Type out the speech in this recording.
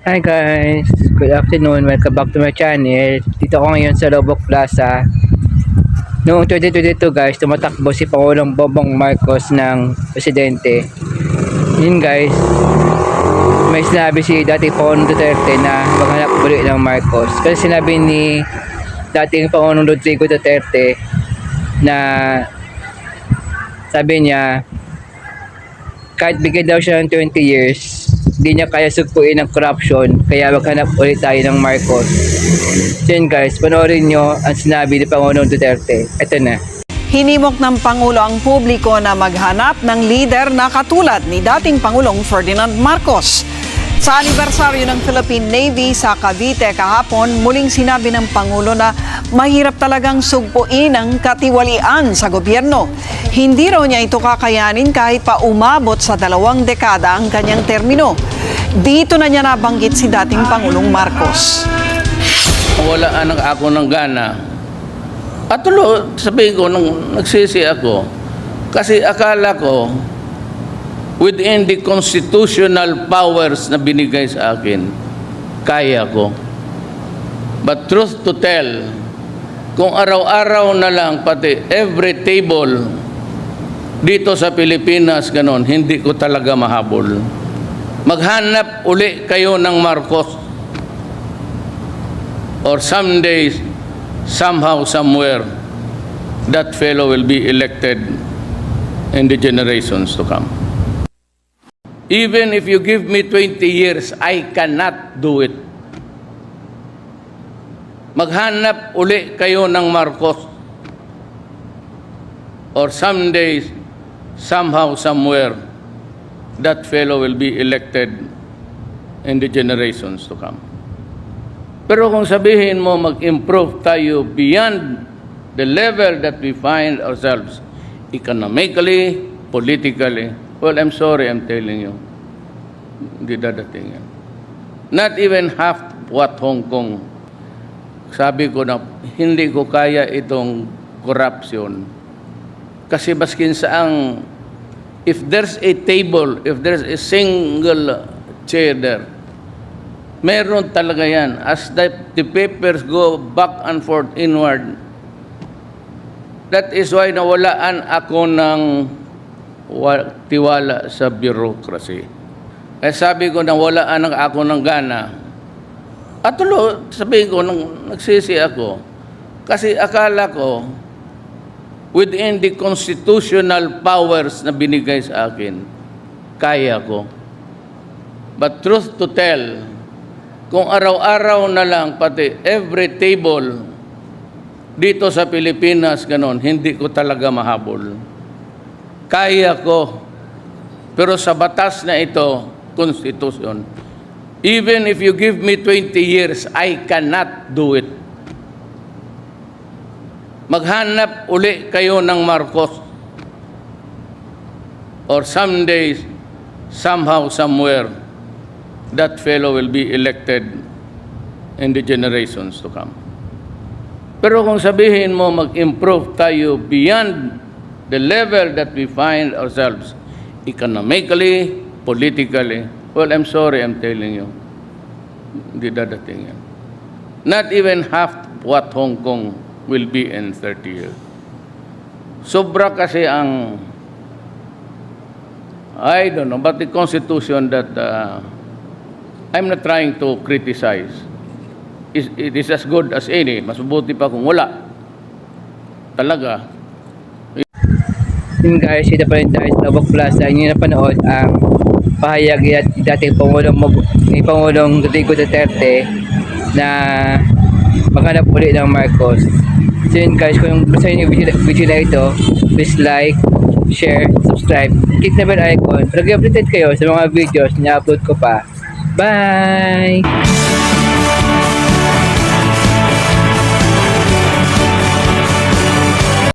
Hi guys! Good afternoon. Welcome back to my channel. Dito ako ngayon sa Lobok Plaza. Noong 2022 guys, tumatakbo si Pangulong Bongbong Marcos ng presidente. Yun guys, may sinabi si dating Pangulong Duterte na maghanap muli ng Marcos. Kasi sinabi ni dating Pangulong Rodrigo Duterte na sabi niya kahit bigyan daw siya ng 20 years, di niya kaya sugpuin ng corruption, kaya maghanap ulit tayo ng Marcos. So yun guys, panoorin nyo ang sinabi ni Pangulong Duterte. Ito na. Hinimok ng Pangulo ang publiko na maghanap ng leader na katulad ni dating Pangulong Ferdinand Marcos. Sa anibersaryo ng Philippine Navy sa Cavite kahapon, muling sinabi ng Pangulo na mahirap talagang sugpuin ang katiwalian sa gobyerno. Hindi raw niya ito kakayanin kahit pa umabot sa dalawang dekada ang kanyang termino. Dito na niya nabanggit si dating Pangulong Marcos. wala anak ako ng gana. At tulo, sabihin ko, nung nagsisi ako, kasi akala ko, within the constitutional powers na binigay sa akin, kaya ko. But truth to tell, kung araw-araw na lang, pati every table dito sa Pilipinas, ganon, hindi ko talaga mahabol. Maghanap uli kayo ng Marcos or someday, somehow, somewhere, that fellow will be elected in the generations to come. Even if you give me 20 years, I cannot do it. Maghanap uli kayo ng Marcos or someday, somehow, somewhere, that fellow will be elected in the generations to come. Pero kung sabihin mo mag-improve tayo beyond the level that we find ourselves economically, politically, well, I'm sorry, I'm telling you, hindi dadating yan. Not even half what Hong Kong. Sabi ko na hindi ko kaya itong corruption. Kasi baskin saang if there's a table, if there's a single chair there, Meron talaga yan. As the, the papers go back and forth inward, that is why nawalaan ako ng tiwala sa bureaucracy. Kaya sabi ko nawalaan ng ako ng gana. At tulo, sabihin ko, nang nagsisi ako, kasi akala ko, within the constitutional powers na binigay sa akin, kaya ko. But truth to tell, kung araw-araw na lang, pati every table dito sa Pilipinas, ganon, hindi ko talaga mahabol. Kaya ko. Pero sa batas na ito, konstitusyon, even if you give me 20 years, I cannot do it. Maghanap uli kayo ng Marcos or someday, somehow, somewhere, that fellow will be elected in the generations to come. Pero kung sabihin mo mag-improve tayo beyond the level that we find ourselves economically, politically, well, I'm sorry, I'm telling you, hindi dadating yan. Not even half what Hong Kong will be in 30 years. Sobra kasi ang, I don't know, but the Constitution that uh, I'm not trying to criticize. Is- It is as good as any. Mas mabuti pa kung wala. Talaga. Yun guys, ito pa rin tayo sa Lobok Plaza. Inyo na panood ang pahayag at dating Pangulong, Mag- ni Pangulong Rodrigo Duterte na maghanap ulit ng Marcos. So yun guys, kung gusto nyo yung video, video na ito, please like, share, subscribe, click na bell icon para updated kayo sa mga videos na upload ko pa. Bye!